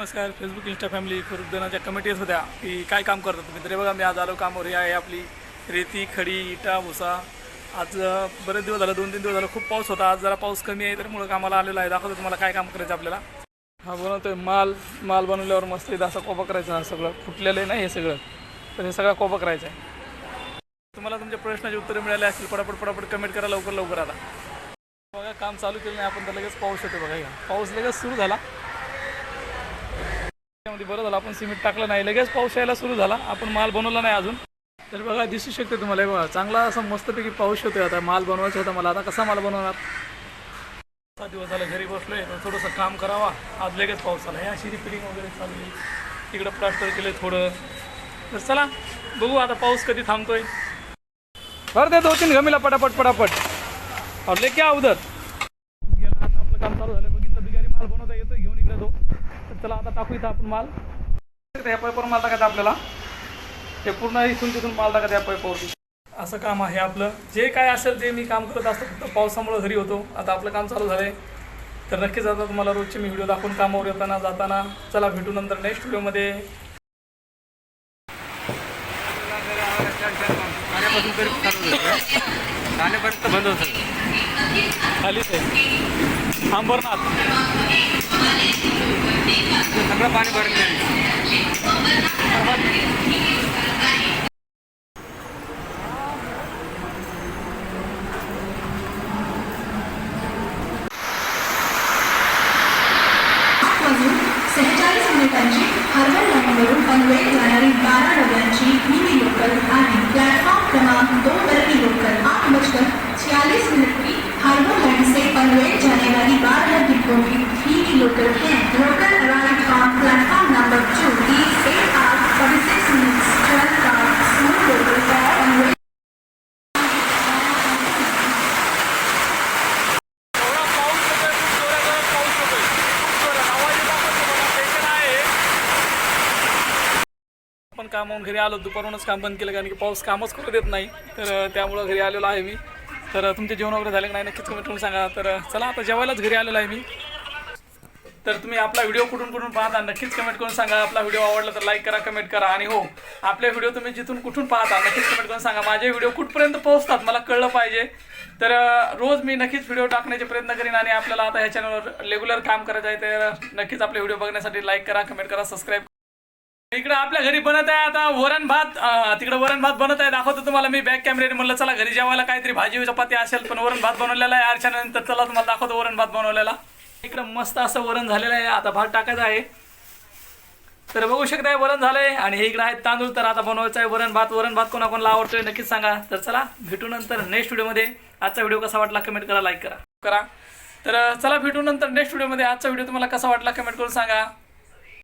नमस्कार. Facebook Insta family खुरदनाच्या committees होत्या की काय काम करतात तुम्ही? तरी बघा मी आज आलो कामावर. हे आहे आपली रेती खडी इटा भुसा. आज बरेच दिवस झालं दोन तीन दिवस झालं खूप पाऊस होता. आज जरा पाऊस कमी आहे त्यामुळं कामाला आलेला आहे. दाखवतो तुम्हाला काय काम करायचं आपल्याला. हा बनवतोय माल. माल बनवल्यावर मस्त इथं असा कोपा करायचा. हा सगळं फुटलेलं आहे हे सगळं? तर हे सगळा कोपा करायचा आहे. तुम्हाला तुमच्या प्रश्नाची उत्तरं मिळाली असतील पटापट पटापट कमेंट करा लवकर लवकर आता. बघा काम चालू केलं नाही आपण तर लगेच पाऊस येतो बघा पाऊस लगेच सुरू झाला. त्यामध्ये बरं झालं आपण सिमेंट टाकलं नाही लगेच पाऊस यायला सुरू झाला. आपण माल बनवला नाही अजून. तर बघा दिसू शकते तुम्हाला बघा चांगला असं मस्तपैकी पाऊस होतोय आता. माल बनवायचा होता मला आता कसा माल बनवणार? सात दिवस झाला घरी बसलोय तर थोडंसं काम करावा. आज लगेच पाऊस आला. हे अशी रिपेरिंग वगैरे चालली तिकडं प्लास्टर केलं थोडं. तर चला बघू आता पाऊस कधी थांबतोय. बरं ते दोन तीन गमीला पटापट. पटापट और क्या आ गेला आता आपलं काम चालू झालं. इकडे तो तर चला आता टाकू इथं आपण माल. ह्या पाईपवर माल टाकायचा आपल्याला. ते पूर्ण इथून तिथून माल टाकायचा या पाईपवरती असं काम आहे आपलं. जे काय असेल ते मी काम करत असतो. फक्त पावसामुळे घरी होतो. आता आपलं काम चालू झालंय. तर नक्कीच आता तुम्हाला रोजचे मी व्हिडिओ दाखवून कामावर येताना जाताना. चला भेटू नंतर नेक्स्ट व्हिडिओमध्ये बंद होतं. खालीच आहे अंबरनाथ. सगळं पाणी भरलेलं आहे सेहेचाळीस मिनिटांची हार्बर लाईनवरून पनवेल जाणारी बारा डब्यांची आपण कामावून घरी आलो दुपारूनच काम बंद केलं कारण की पाऊस कामच करू देत नाही. तर त्यामुळं घरी आलेलो आहे मी. तर तुमचे जेवण वगैरे झाले की नाही नक्कीच कमेंट करून सांगा. तर चला आता जेवायलाच घरी आलेलो आहे मी. तर तुम्ही आपला व्हिडिओ कुठून कुठून पाहता नक्कीच कमेंट करून सांगा. आपला व्हिडिओ आवडला तर लाईक करा कमेंट करा. आणि हो आपले व्हिडिओ तुम्ही जिथून कुठून पाहता नक्कीच कमेंट करून सांगा. माझे व्हिडिओ कुठपर्यंत पोहोचतात मला कळलं पाहिजे. तर रोज मी नक्कीच व्हिडिओ टाकण्याचे प्रयत्न करीन आणि आपल्याला आता ह्या चॅनलवर रेग्युलर काम करायचं आहे तर नक्कीच आपले व्हिडिओ बघण्यासाठी लाईक करा कमेंट करा सबस्क्राईब इकडे आपल्या घरी बनत आहे आता वरण भात तिकडे वरण भात बनत आहे. दाखवतो तुम्हाला मी बॅक कॅमेरे म्हणलं चला घरी जेवायला काहीतरी भाजी चपाती असेल पण वरण भात बनवलेला आहे. अर्चनानंतर चला तुम्हाला दाखवतो वरण भात बनवलेला. इकडं मस्त असं वरण झालेलं आहे. आता भात टाकायचा आहे. तर बघू शकताय वरण झालंय. आणि हे इकडे आहेत तांदूळ तर आता बनवायचं आहे वरण भात. वरण भात कोणाकोणाला आवडतोय नक्कीच सांगा. तर चला भेटू नंतर नेक्स्ट व्हिडिओमध्ये आजचा व्हिडिओ कसा वाटला कमेंट करा लाईक करा. करा. तर चला भेटू नंतर नेक्स्ट व्हिडिओमध्ये आजचा व्हिडिओ तुम्हाला कसा वाटला कमेंट करून सांगा.